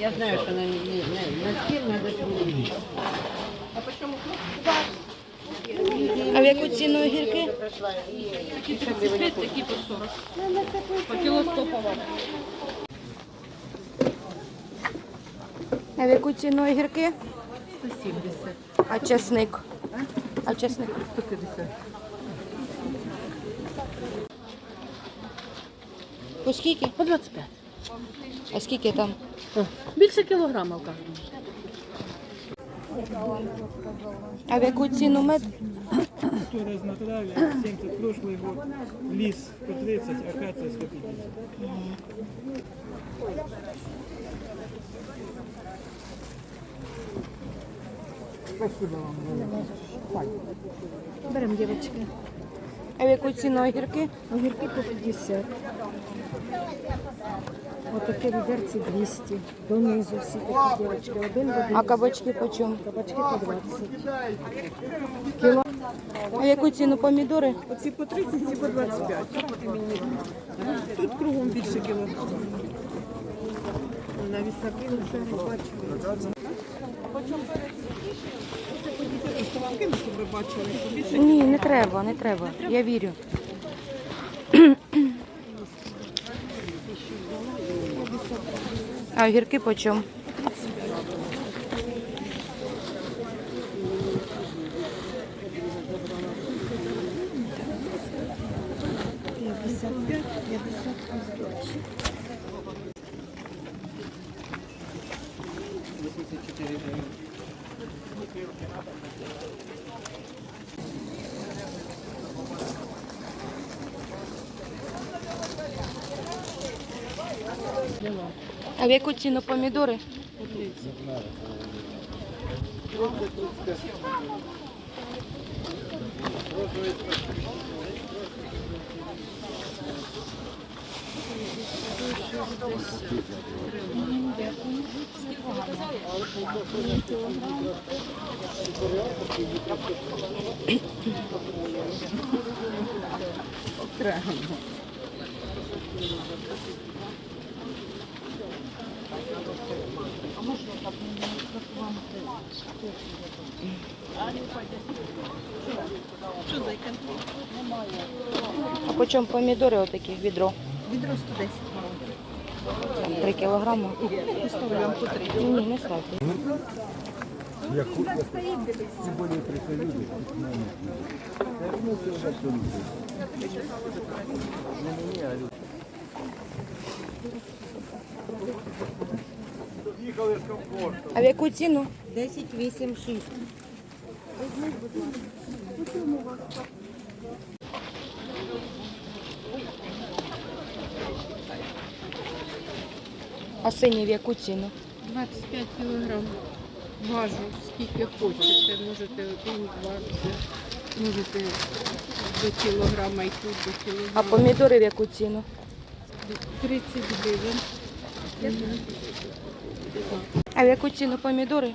Я знаю, что на, на, на, на стіл надо сварить. А почему? А в яку ціну огірки? Такі 35, такі по 40. По кіло 100 повар. А в яку ціну огірки? 170. А чесник? А чесник? 150. По скільки? По 25. А скільки там? Більше кілограма в кожному. А в яку ціну мед? 100 раз натуральный, 70 прошлый год, лис по 30, акация 150. Берем, девочки. А в яку ціну огірки? Огірки по 50. Отаке відерці 200. Донизу всі такі дівчатки. Один в один. А кабачки по чому? Кабачки по 20. Кіло. А яку ціну помідори? Оці по 30, ці по 25. Тут кругом більше кілограм. Навіть сардину вже не щоб ви бачили, Ні, не треба, не треба. Я вірю. А огірки по чому? 55, 50 дальше. А в яку ціну помідори? А по чому помідори отакі відро? відро 110. Там 3 кілограми. Поставлю по 3. Ні, не ставте. А в яку ціну? 10, 8, 6. А сині в яку ціну? 25 кілограм. Важу, скільки хочете. Можете один, два, все. Можете до кілограма і тут до А помідори в яку ціну? 30 гривень. А в яку ціну помідори?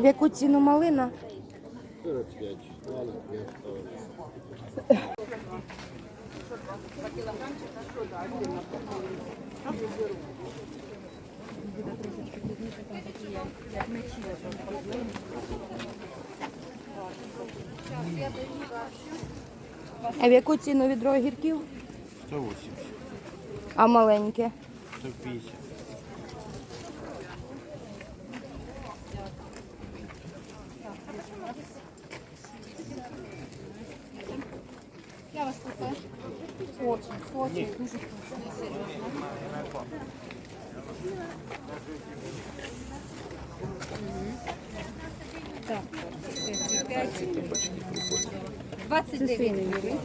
А в яку ціну малина? А в яку ціну відро огірків? 180, А маленьке? 150. Фото, дуже класно. Так, 29 гривень.